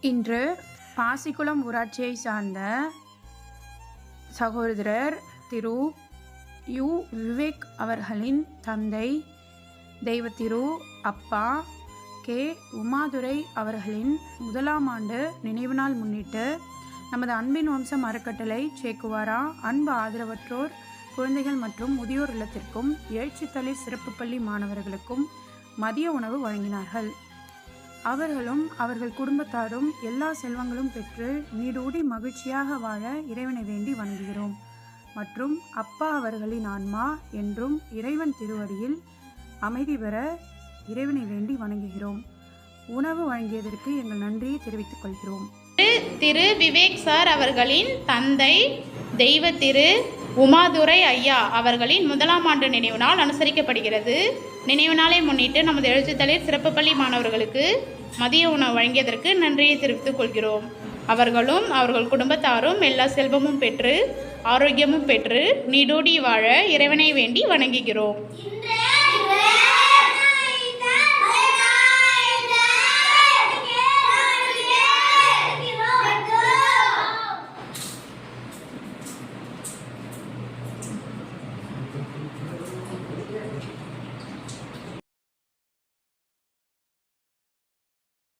இன்று பாசிக்குளம் ஊராட்சியை சார்ந்த சகோதரர் திரு யு. விவேக் அவர்களின் தந்தை தெய்வ திரு அப்பா கே. உமாதுரை அவர்களின் முதலாம் ஆண்டு நினைவு நாள் முன்னிட்டு நமது அன்பின் வம்சம் அறக்கட்டளை சேக்குவாரா அன்பு ஆதரவற்றோர் குழந்தைகள் மற்றும் முதியோர் இல்லத்திற்கும் எழுச்சித்தலை சிறப்பு பள்ளி மாணவர்களுக்கும் மதிய உணவு வழங்கினார்கள். அவர்களும் அவர்கள் குடும்பத்தாரும் எல்லா செல்வங்களும் பெற்று நீடூடி மகிழ்ச்சியாக வாழ இறைவனை வேண்டி வணங்குகிறோம். மற்றும் அப்பா அவர்களின் ஆன்மா என்றும் இறைவன் திருவடியில் அமைதி பெற இறைவனை வேண்டி வணங்குகிறோம். உணவு வழங்கியதற்கு எங்கள் நன்றியை தெரிவித்துக் கொள்கிறோம். திரு விவேக் சார் அவர்களின் தந்தை தெய்வ திரு உமாதுரை ஐயா அவர்களின் முதலாம் ஆண்டு நினைவு நாள் அனுசரிக்கப்படுகிறது. நினைவு நாளை முன்னிட்டு நமது எழுத்துத்தளிர் சிறப்பு பள்ளி மாணவர்களுக்கு மதிய உணவு வழங்கியதற்கு நன்றியை தெரிவித்துக் கொள்கிறோம். அவர்களும் அவர்கள் குடும்பத்தாரும் எல்லா செல்வமும் பெற்று ஆரோக்கியமும் பெற்று நீடூடி வாழ இறைவனை வேண்டி வணங்குகிறோம்.